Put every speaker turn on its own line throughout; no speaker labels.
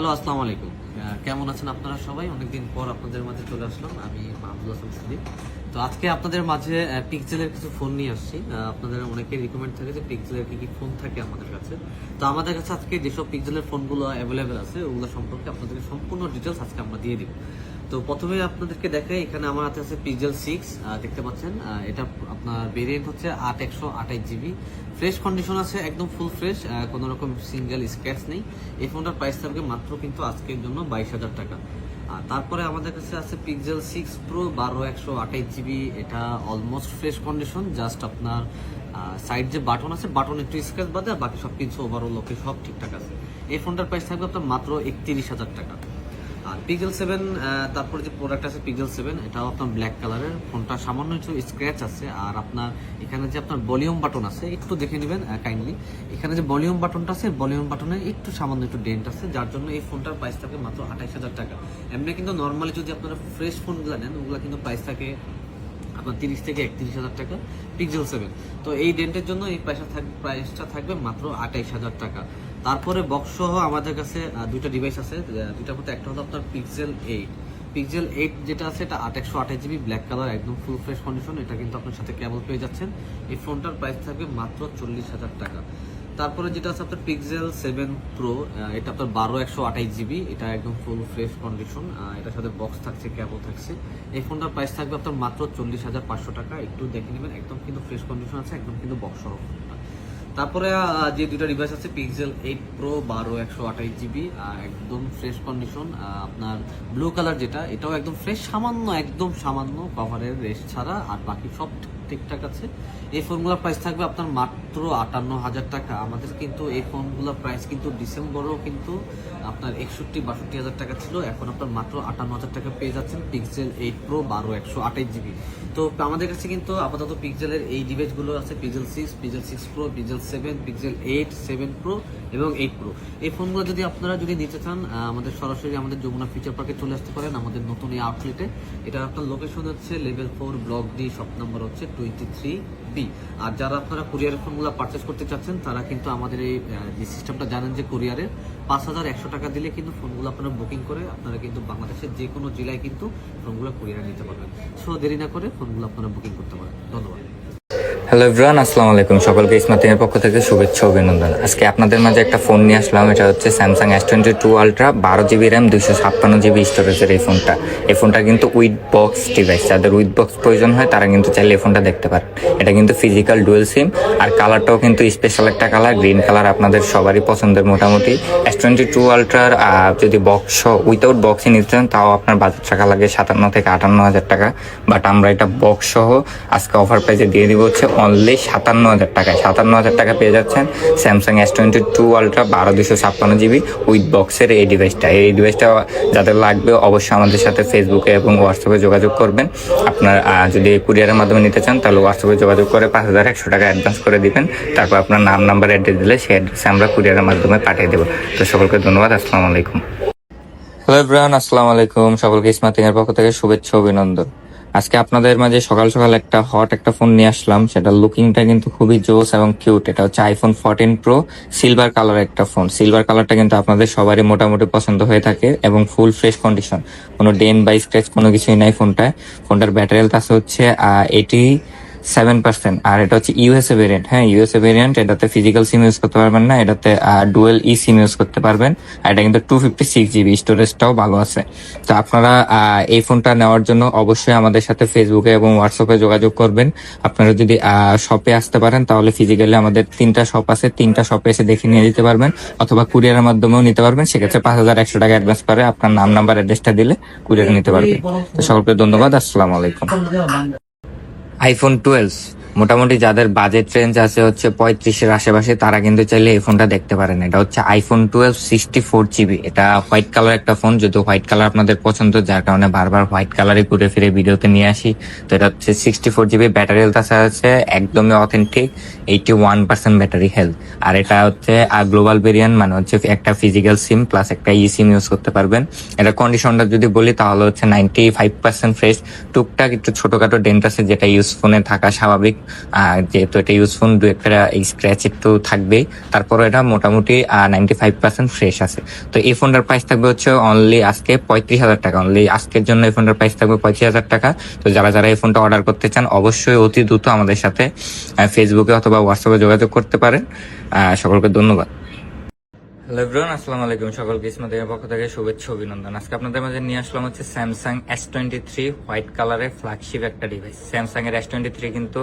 Hello, আসসালামু আলাইকুম। কেমন আছেন আপনারা সবাই? অনেকদিন পর আপনাদের মাঝে চলে আসলাম। আমি মাহমুদুল হাসান সাদিক তো আজকে আপনাদের মাঝে পিক্সেলের কিছু ফোন নিয়ে আসছি। আপনাদের অনেকের রিকমেন্ড থাকে যে পিক্সেলের কি কি ফোন থাকে আমাদের কাছে। তো আমাদের কাছে আজকে যেসব পিক্সেলের ফোনগুলো অ্যাভেলেবেল আছে, ওগুলো সম্পর্কে আপনাদেরকে সম্পূর্ণ ডিটেলস আজকে আমরা দিয়ে দিব। তো প্রথমে আপনাদেরকে দেখাই, এখানে আমার হাতে আছে পিক্সেল সিক্স দেখতে পাচ্ছেন এটা আপনার ভেরিয়েন্ট হচ্ছে আট একশো আঠাইশ জিবি ফ্রেশ কন্ডিশন আছে, একদম ফুল ফ্রেশ কোনো রকম সিঙ্গেল স্ক্র্যাচ নেই। এই ফোনটার প্রাইস থাকবে মাত্র কিন্তু আজকের জন্য বাইশ হাজার টাকা। আর তারপরে আমাদের কাছে আছে পিক্সেল সিক্স প্রো বারো একশো আঠাইশ জিবি এটা অলমোস্ট ফ্রেশ কন্ডিশন জাস্ট আপনার সাইড যে বাটন আছে বাটন একটু স্ক্র্যাচ বাদে, আর বাকি সব কিছু ওভারঅল ওকে সব ঠিকঠাক আছে। এই ফোনটার প্রাইস থাকবে আপনার মাত্র একত্রিশ হাজার টাকা। আর পিক্সেল সেভেন তারপরে যে প্রোডাক্ট আছে পিক্সেল সেভেন এটাও আপনার ব্ল্যাক কালারের ফোনটা সামান্য একটু স্ক্র্যাচ আছে। আর আপনার এখানে যে আপনার ভলিউম বাটন আছে, একটু দেখে নেবেন কাইন্ডলি এখানে যে ভলিউম বাটনটা আছে ভলিউম বাটনে একটু সামান্য একটু ডেন্ট আছে, যার জন্য এই ফোনটার প্রাইস থাকে মাত্র আঠাইশ হাজার টাকা। এমনি কিন্তু নর্মালি যদি আপনারা ফ্রেশ ফোনগুলো নেন, ওগুলো কিন্তু প্রাইস থাকে আপনার তিরিশ থেকে একত্রিশ হাজার টাকা পিক্সেল সেভেন তো এই ডেন্টের জন্য এই প্রাইসটা থাক প্রাইসটা থাকবে মাত্র আঠাইশ হাজার টাকা। তারপরে বক্স সহ আমাদের কাছে দুইটা ডিভাইস আছে। দুইটার মধ্যে একটা হলো আপনার পিক্সেল এইট পিক্সেল এইট যেটা আছে, এটা আট একশো আঠাশ জিবি ব্ল্যাক কালার একদম ফুল ফ্রেশ কন্ডিশন এটা কিন্তু আপনার সাথে কেবল পেয়ে যাচ্ছেন। এই ফোনটার প্রাইস থাকবে মাত্র চল্লিশ হাজার টাকা। তারপরে যেটা আছে আপনার পিক্সেল সেভেন প্রো এটা আপনার বারো একশো আঠাইশ জিবি এটা একদম ফুল ফ্রেশ কন্ডিশন এটার সাথে বক্স থাকছে কেবল থাকছে। এই ফোনটার প্রাইস থাকবে আপনার মাত্র চল্লিশ হাজার পাঁচশো টাকা। একটু দেখে নেবেন, একদম কিন্তু ফ্রেশ কন্ডিশন আছে, একদম কিন্তু বক্স সহ। তারপরে যে দুটো ডিভাইস আছে পিক্সেল এইট প্রো বারো একশো আঠাইশ জিবি একদম ফ্রেশ কন্ডিশন আপনার ব্লু কালার যেটা, এটাও একদম ফ্রেশ সামান্য, একদম সামান্য কভারের রেস্ট ছাড়া, আর বাকি সব ঠিকঠাক আছে। এই ফোনগুলোর প্রাইস থাকবে আপনার মাত্র আটান্ন হাজার টাকা। আমাদের কিন্তু এই ফোনগুলোর প্রাইস কিন্তু ডিসেম্বরেও কিন্তু আপনার একষট্টি বাষট্টি হাজার টাকা ছিল। এখন আপনার মাত্র আটান্ন হাজার টাকা পেয়ে যাচ্ছেন পিক্সেল এইট প্রো বারো একশো আঠাইশ জিবি তো আমাদের কাছে কিন্তু আপাতত পিক্সেলের এই ডিভাইসগুলো আছে Pixel six Pixel six pro Pixel seven Pixel eight seven pro এবং এইট প্রো এই ফোনগুলো যদি আপনারা যদি নিতে চান আমাদের সরাসরি আমাদের যমুনা ফিচার পার্কে চলে আসতে পারেন, আমাদের নতুন এই আউটলেটে এটা আপনার লোকেশন হচ্ছে level four block D shop number হচ্ছে টোয়েন্টি থ্রি বি আর যারা আপনারা কুরিয়ারের ফোনগুলো পারচেস করতে চাচ্ছেন, তারা কিন্তু আমাদের এই যে সিস্টেমটা জানেন যে কুরিয়ারের পাঁচ হাজার একশো টাকা দিলে কিন্তু ফোনগুলো আপনারা বুকিং করে আপনারা কিন্তু বাংলাদেশের যে কোনো জেলায় কিন্তু ফোনগুলো কুরিয়ারে নিতে পারবেন। সো দেরি না করে ফোনগুলো আপনারা বুকিং করতে পারেন। ধন্যবাদ।
হ্যালো এভরিওয়ান আসসালামু আলাইকুম। সকলকে ইসমাতিনের পক্ষ থেকে শুভেচ্ছা, অভিনন্দন। আজকে আপনাদের মাঝে একটা ফোন নিয়ে আসলাম। এটা হচ্ছে Samsung S twenty two ultra বারো জিবি র্যাম দুইশো ছাপ্পান্ন জিবি স্টোরেজের এই ফোনটা। এই ফোনটা কিন্তু উইথ বক্স ডিভাইস যাদের উইথ বক্স প্রয়োজন হয়, তারা কিন্তু চাইলে এই ফোনটা দেখতে পারেন। এটা কিন্তু ফিজিক্যাল ডুয়েল সিম আর কালারটাও কিন্তু স্পেশাল একটা কালার গ্রিন কালার আপনাদের সবারই পছন্দের মোটামুটি। এস টোয়েন্টি টু আলট্রার যদি বক্স উইথাউট বক্সে নিতে চান, তাও আপনার বাজার টাকা লাগে সাতান্ন থেকে আটান্ন হাজার টাকা। বাট আমরা এটা বক্স সহ আজকে অফার প্রাইসে দিয়ে দিব হচ্ছে অনলি সাতান্ন হাজার টাকায়। সাতান্ন হাজার টাকা পেয়ে যাচ্ছেন Samsung S twenty two ultra বারো দুশো ছাপ্পান্ন জিবি উইথ বক্সের এই ডিভাইসটা এই ডিভাইসটা যাদের লাগবে অবশ্যই আমাদের সাথে ফেসবুকে এবং হোয়াটসঅ্যাপে যোগাযোগ করবেন। আপনার যদি কুরিয়ারের মাধ্যমে নিতে চান, তাহলে হোয়াটসঅ্যাপে যোগাযোগ করে পাঁচ হাজার একশো টাকা অ্যাডভান্স করে দিবেন। তারপর আপনার নাম নাম্বার অ্যাড্রেস দিলে সেই অ্যাড্রেসে আমরা কুরিয়ারের মাধ্যমে পাঠিয়ে দেবো। তো সকলকে ধন্যবাদ, আসসালামু আলাইকুম। হ্যালো এভরিওয়ান আসসালামু আলাইকুম। সকলকে এর পক্ষ থেকে শুভেচ্ছা, অভিনন্দন। আজকে আপনাদের মাঝে সকাল সকাল একটা হট একটা ফোন নিয়ে আসলাম। সেটা লুকিংটা কিন্তু খুবই জোস এবং কিউট এটা হচ্ছে iPhone fourteen pro silver colour একটা ফোন সিলভার কালারটা কিন্তু আপনাদের সবারই মোটামুটি পছন্দ হয়ে থাকে এবং ফুল ফ্রেশ কন্ডিশন কোনো ডেন বাই স্ক্র্যাচ কোনো কিছুই নাই ফোনটায় ফোনটার ব্যাটারি হেলথ আছে হচ্ছে এইটি সেভেন পার্সেন্ট আর এটা হচ্ছে ইউএসএ ভেরিয়েন্ট হ্যাঁ ইউএসএ ভেরিয়েন্ট এটাতে ফিজিক্যাল সিম ইউজ করতে পারবেন না এটাতে ডুয়েল ই সিম ইউজ করতে পারবেন। আর এটা কিন্তু টু ফিফটি সিক্স জিবি স্টোরেজটাও ভালো আছে। তো আপনারা এই ফোনটা নেওয়ার জন্য অবশ্যই আমাদের সাথে ফেসবুকে এবং হোয়াটসঅ্যাপে যোগাযোগ করবেন। আপনারা যদি শপে আসতে পারেন তাহলে ফিজিক্যালি আমাদের তিনটা শপ আছে তিনটা শপে এসে দেখে নিয়ে যেতে পারবেন অথবা কুরিয়ারের মাধ্যমেও নিতে পারবেন। সেক্ষেত্রে পাঁচ হাজার একশো টাকা অ্যাডভান্স করে আপনার নাম নাম্বার অ্যাড্রেসটা দিলে কুরিয়ারে নিতে পারবেন তো সকলকে ধন্যবাদ আসসালামু আলাইকুম। আইফোন টুয়েলভ মোটামুটি যাদের বাজেট রেঞ্জ আছে হচ্ছে পঁয়ত্রিশের আশেপাশে, তারা কিন্তু চাইলে এই ফোনটা দেখতে পারেন। এটা হচ্ছে iPhone twelve sixty four GB এটা হোয়াইট কালার একটা ফোন যদি হোয়াইট কালার আপনাদের পছন্দ, যার কারণে বারবার হোয়াইট কালারই ঘুরে ফিরে ভিডিওতে নিয়ে আসি। তো এটা হচ্ছে sixty four GB battery health আছে আছে একদমই authentic eighty one percent battery health আর এটা হচ্ছে আর গ্লোবাল ভেরিয়েন্ট মানে হচ্ছে একটা ফিজিক্যাল সিম প্লাস একটা ই সিম ইউজ করতে পারবেন। এটা কন্ডিশনটা যদি বলি, তাহলে হচ্ছে নাইনটি ফাইভ পার্সেন্ট ফ্রেশ টুকটাক একটু ছোটোখাটো ডেন্ট আছে, যেটা ইউজ ফোনে থাকা স্বাভাবিক। যেহেতু এটা ইউজ ফোন দু একটা এই স্ক্র্যাচ একটু থাকবেই। তারপরে এটা মোটামুটি নাইনটি ফাইভ পার্সেন্ট ফ্রেশ আছে। তো এই ফোনটার প্রাইস থাকবে হচ্ছে অনলি আজকে পঁয়ত্রিশ হাজার টাকা। অনলি আজকের জন্য এই ফোনটার প্রাইস থাকবে পঁয়ত্রিশ হাজার টাকা। তো যারা যারা এই ফোনটা অর্ডার করতে চান, অবশ্যই অতি দ্রুত আমাদের সাথে ফেসবুকে অথবা হোয়াটসঅ্যাপে যোগাযোগ করতে পারেন। সকলকে ধন্যবাদ। হ্যালো এভরিওয়ান, আসসালামু আলাইকুম সকলকে। ইসমাদের পক্ষ থেকে শুভেচ্ছা, অভিনন্দন। আজকে আপনাদের মাঝে নিয়ে আসলাম হচ্ছে Samsung S twenty three white কালারের ফ্ল্যাগশিপ একটা ডিভাইস স্যামসাং এর এস টোয়েন্টি থ্রি কিন্তু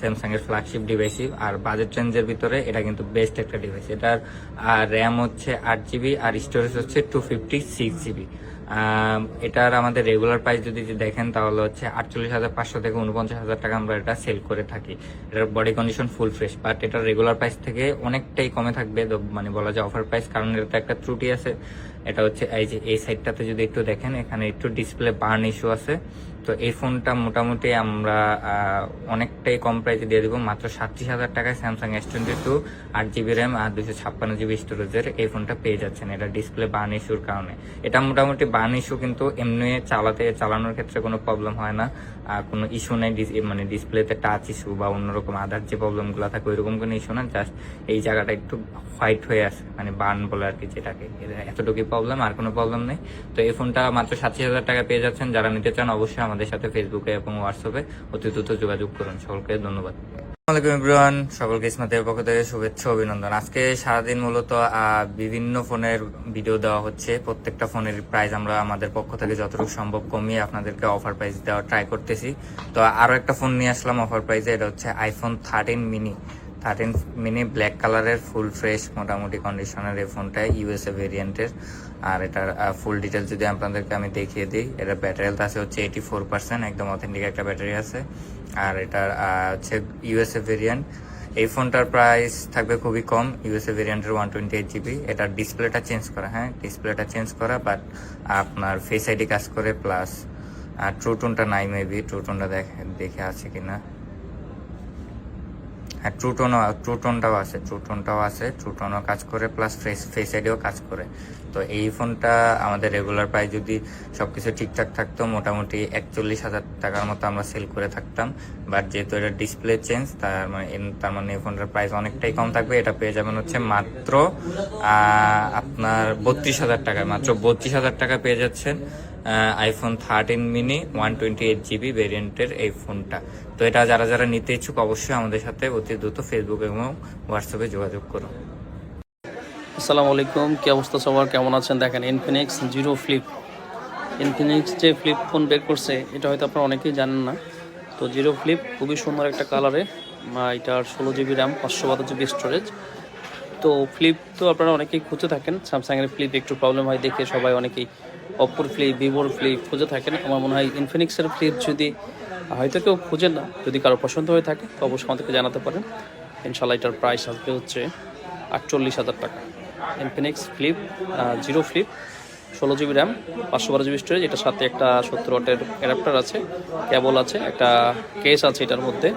স্যামসাং এর ফ্ল্যাগশিপ ডিভাইসই আর বাজেট রেঞ্জের ভিতরে এটা কিন্তু বেস্ট একটা ডিভাইস এটার র্যাম হচ্ছে আট জিবি আর স্টোরেজ হচ্ছে টু ফিফটি সিক্স জিবি এটার আমাদের রেগুলার প্রাইস যদি দেখেন তাহলে হচ্ছে আটচল্লিশ হাজার পাঁচশো থেকে উনপঞ্চাশ হাজার টাকা আমরা এটা সেল করে থাকি। এটার body condition full fresh but এটার রেগুলার প্রাইস থেকে অনেকটাই কমে থাকবে মানে বলা যায় অফার প্রাইস কারণ এটা একটা ত্রুটি আছে। এটা হচ্ছে এই যে এই সাইডটাতে যদি একটু দেখেন, এখানে একটু ডিসপ্লে বার্ন ইস্যু আছে। তো এই ফোনটা মোটামুটি আমরা অনেকটাই কম প্রাইসে দিয়ে দেবো। মাত্র সাতত্রিশ হাজার টাকায় স্যামসাং এস টোয়েন্টি টু আট জিবি র্যাম আর দুশো ছাপ্পান্ন জিবি স্টোরেজের এই ফোনটা পেয়ে যাচ্ছেন। এটা ডিসপ্লে বার্ন ইস্যুর কারণে। এটা মোটামুটি বার্ন ইস্যু কিন্তু এমনি চালাতে, চালানোর ক্ষেত্রে কোনো প্রবলেম হয় না। কোনো ইস্যু নেই মানে ডিসপ্লেতে টাচ ইস্যু বা অন্যরকম আদার যে প্রবলেমগুলো থাকে, ওইরকম কোনো ইস্যু না জাস্ট এই জায়গাটা একটু হোয়াইট হয়ে আসে মানে বার্ন বলে আর কি যেটাকে। এতটুকুই প্রবলেম আর কোনো প্রবলেম নেই। তো এই ফোনটা মাত্র সাতশি হাজার টাকা পেয়ে যাচ্ছেন। যারা নিতে চান অবশ্যই আমাদের সাথে ফেসবুকে এবং হোয়াটসঅ্যাপে অতি দ্রুত যোগাযোগ করুন। সকলকে ধন্যবাদ। আসসালামাইকুম ইসমাতের পক্ষ থেকে শুভেচ্ছা অভিনন্দন। আজকে সারাদিন মূলত বিভিন্ন ফোনের ভিডিও দেওয়া হচ্ছে। প্রত্যেকটা ফোনের প্রাইস আমরা আমাদের পক্ষ থেকে যতটুকু সম্ভব কমিয়ে আপনাদেরকে অফার প্রাইস দেওয়া ট্রাই করতেছি। তো আরও একটা ফোন নিয়ে আসলাম অফার প্রাইসে এটা হচ্ছে iPhone thirteen mini thirteen mini black কালারের ফুল ফ্রেশ মোটামুটি কন্ডিশনের এই ফোনটা ইউএসএ ভেরিয়েন্টের আর এটার ফুল ডিটেলস যদি আপনাদেরকে আমি দেখিয়ে দিই, এটার ব্যাটারি হেলথ আছে হচ্ছে এইটি ফোর পার্সেন্ট একদম অথেন্টিক একটা ব্যাটারি আছে। আর এটার হচ্ছে ইউএসএ ভেরিয়েন্ট এই ফোনটার প্রাইস থাকবে খুবই কম ইউএসএ ভেরিয়েন্টের ওয়ান টোয়েন্টি এইট জিবি এটার ডিসপ্লেটা চেঞ্জ করা হ্যাঁ ডিসপ্লেটা চেঞ্জ করা বাট আপনার ফেস আইডি কাজ করে প্লাস আর টোনটা নাই মেবি ট্রু টোনটা দেখে দেখে আছে কিনা। হ্যাঁ ট্রুটনও ট্রুটনটাও আছে ট্রুটনটাও আছে ট্রুটনও কাজ করে প্লাস ফেস ফেস আইডিও কাজ করে। তো এই ফোনটা আমাদের রেগুলার প্রাইস যদি সব কিছু ঠিকঠাক থাকতো, মোটামুটি একচল্লিশ হাজার টাকার মতো আমরা সেল করে থাকতাম। বাট যেহেতু এটা ডিসপ্লে চেঞ্জ তার মানে তার মানে এই ফোনটার প্রাইস অনেকটাই কম থাকবে। এটা পেয়ে যাবেন হচ্ছে মাত্র আপনার বত্রিশ হাজার টাকায়, মাত্র বত্রিশ হাজার টাকা পেয়ে যাচ্ছেন। IPhone thirteen mini one twenty eight GB ভেরিয়েন্টের এই ফোনটা তো এটা যারা যারা নিতে ইচ্ছুক, অবশ্যই আমাদের সাথে অতি দ্রুত ফেসবুক এবং হোয়াটসঅ্যাপে যোগাযোগ করুন।
আসসালামু আলাইকুম, কি অবস্থা সবার? কেমন আছেন? দেখেন ইনফিনিক্স জিরো ফ্লিপ ইনফিনিক্স যে ফ্লিপ ফোন বের করছে, এটা হয়তো আপনারা অনেকেই জানেন না। তো জিরো ফ্লিপ খুবই সুন্দর একটা কালারে এটার ষোলো জিবি র্যাম পাঁচশো বারো জিবি স্টোরেজ তো ফ্লিপ তো আপনারা অনেকেই খুঁজে থাকেন। স্যামসাংয়ের ফ্লিপ একটু প্রবলেম হয় দেখে সবাই অনেকেই অপ্পোর ফ্লিপ ভিভোর ফ্লিপ খুঁজে থাকেন। আমার মনে হয় ইনফিনিক্সের ফ্লিপ যদি হয়তো কেউ খুঁজেন না, যদি কারও পছন্দ হয়ে থাকে, তো অবশ্যই আমাদেরকে জানাতে পারেন। ইনশাল্লাহ এটার প্রাইস আসবে হচ্ছে আটচল্লিশ হাজার টাকা। ইনফিনিক্স ফ্লিপ জিরো ফ্লিপ ষোলো জিবি র্যাম পাঁচশো বারো জিবি স্টোরেজ এটার সাথে একটা সত্তর ওয়াটের অ্যাডাপ্টার আছে কেবল আছে, একটা কেস আছে এটার মধ্যে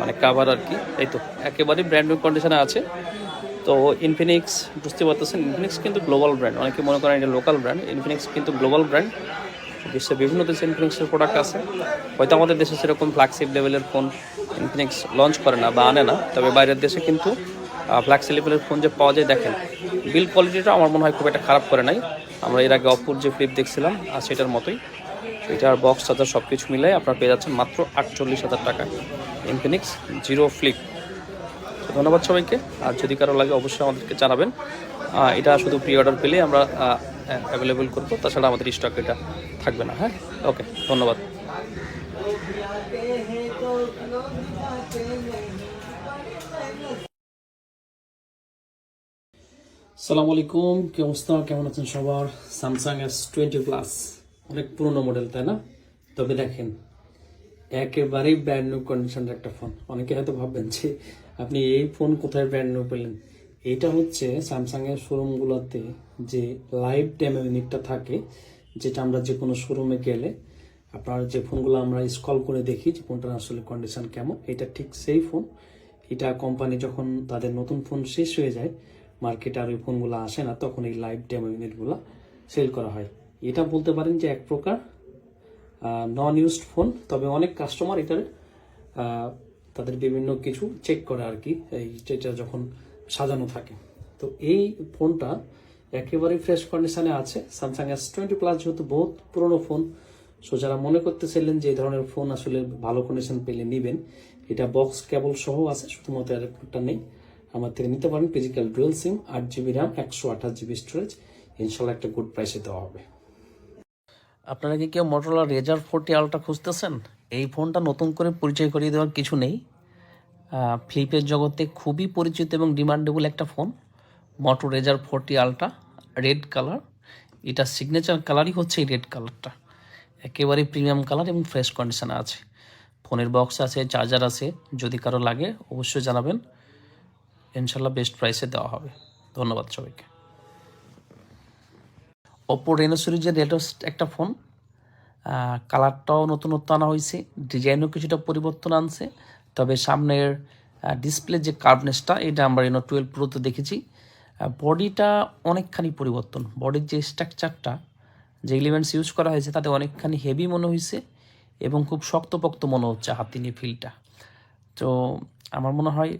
মানে কাভার আর কি। এই তো একেবারেই ব্র্যান্ড নিউ কন্ডিশনে আছে। তো ইনফিনিক্স বুঝতে পারতেছেন ইনফিনিক্স কিন্তু গ্লোবাল ব্র্যান্ড অনেকে মনে করেন এটা লোকাল ব্র্যান্ড ইনফিনিক্স কিন্তু গ্লোবাল ব্র্যান্ড বিশ্বের বিভিন্ন দেশে ইনফিনিক্সের প্রোডাক্ট আছে। হয়তো আমাদের দেশে সেরকম ফ্ল্যাগশিপ লেভেলের ফোন ইনফিনিক্স লঞ্চ করে না বা আনে না। তবে বাইরের দেশে কিন্তু ফ্ল্যাগশিপ লেভেলের ফোন যে পাওয়া যায়, দেখেন। বিল কোয়ালিটিটা আমার মনে হয় খুব একটা খারাপ করে নাই। আমরা এর আগে অপুর যে ফ্লিপ দেখছিলাম আর সেটার মতোই। এটার বক্স চার্জার সব কিছু মিলাই আপনারা পেয়ে যাচ্ছেন মাত্র আটচল্লিশ হাজার টাকা। ইনফিনিক্স জিরো ফ্লিপ ধন্যবাদ সবাইকে। আর যদি কারও লাগে অবশ্যই আমাদেরকে জানাবেন। এটা শুধু প্রি অর্ডার পেলে আমরা অ্যাভেলেবল করব। তাছাড়া আমাদের স্টক এটা থাকবে না হ্যাঁ? ওকে ধন্যবাদ। সালাম আলাইকুম, কি অবস্থা? কেমন আছেন সবার? স্যামসাং এস টোয়েন্টি প্লাস অনেক পুরনো মডেল তাই না? তবে দেখেন, একেবারেই ব্র্যান্ড নিউ কন্ডিশনের একটা ফোন অনেকে হয়তো ভাববেন যে আপনি এই ফোন কোথায় ব্র্যান্ড নিউ পেলেন? এটা হচ্ছে স্যামসাং এর শোরুমগুলোতে যে লাইভ ডেমো ইউনিটটা থাকে, যেটা আমরা যে কোনো শোরুমে গেলে আপনার যে ফোনগুলো আমরা স্কল করে দেখি যে ফোনটার আসলে কন্ডিশন কেমন, এটা ঠিক সেই ফোন। এটা কোম্পানি যখন তাদের নতুন ফোন শেষ হয়ে যায়, মার্কেটে আর ওই ফোনগুলো আসে না, তখন এই লাইভ ডেমো ইউনিটগুলো সেল করা হয়। এটা বলতে পারেন যে এক প্রকার নন ইউজড ফোন তবে অনেক কাস্টমার এটার তাদের বিভিন্ন কিছু চেক করে আর কি, এই যেটা যখন সাজানো থাকে। তো এই ফোনটা একেবারে ফ্রেশ কন্ডিশনে আছে। স্যামসাং এস টোয়েন্টি প্লাস যেহেতু বহুত পুরনো ফোন সো যারা মনে করতেছিলেন যে এই ধরনের ফোন আসলে ভালো কন্ডিশন পেলে নেবেন, এটা বক্স কেবল সহ আছে, শুধুমাত্র অ্যাডাপ্টারটা নেই। আমার থেকে নিতে পারেন ফিজিক্যাল ডুয়েল সিম আট জিবি র্যাম একশো আঠাশ জিবি স্টোরেজ ইনশাল্লাহ একটা গুড প্রাইসে দেওয়া হবে। আপনারা কি কেউ মোটরোলা রেজার ফোরটি আলট্রা খুঁজতেছেন? এই ফোনটা নতুন করে পরিচয় করিয়ে দেওয়ার কিছু নেই। ফ্লিপের জগতে খুবই পরিচিত এবং ডিমান্ডেবল একটা phone. Moto Razr forty ultra, red colour. এটা সিগনেচার কালারই হচ্ছে এই রেড কালারটা। একেবারে প্রিমিয়াম কালার এবং ফ্রেশ কন্ডিশনে আছে। ফোনের বক্স আছে চার্জার আছে, যদি কারও লাগে অবশ্যই জানাবেন। ইনশাল্লাহ বেস্ট প্রাইসে দেওয়া হবে। ধন্যবাদ সবাইকে। ওপো রেনো সিরিজের লেটেস্ট একটা ফোন। কালারটাও নতুনত্ব আনা হয়েছে ডিজাইনও কিছুটা পরিবর্তন আনছে, তবে সামনের ডিসপ্লে যে কার্ভনেসটা এটা আমরা রেনো টুয়েলভ প্রোতে দেখেছি বডিটা অনেকখানি পরিবর্তন বডির যে স্ট্রাকচারটা যে এলিমেন্টস ইউজ করা হয়েছে, তাতে অনেকখানি হেভি মনে হয়েছে এবং খুব শক্তপোক্ত মনে হচ্ছে হাতি নিয়ে ফিলটা তো আমার মনে হয়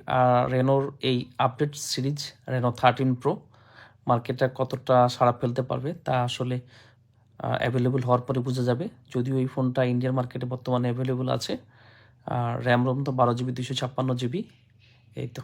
রেনোর এই update series Reno thirteen pro মার্কেটে কতটা সাড়া ফেলতে পারবে, তা আসলে অ্যাভেলেবল হওয়ার পরে বোঝা যাবে। যদিও এই ফোনটা ইন্ডিয়ান মার্কেটে বর্তমানে অ্যাভেলেবল আছে। আর র্যাম রোম তো বারো জিবি দুশো ছাপ্পান্ন জিবি এই তো।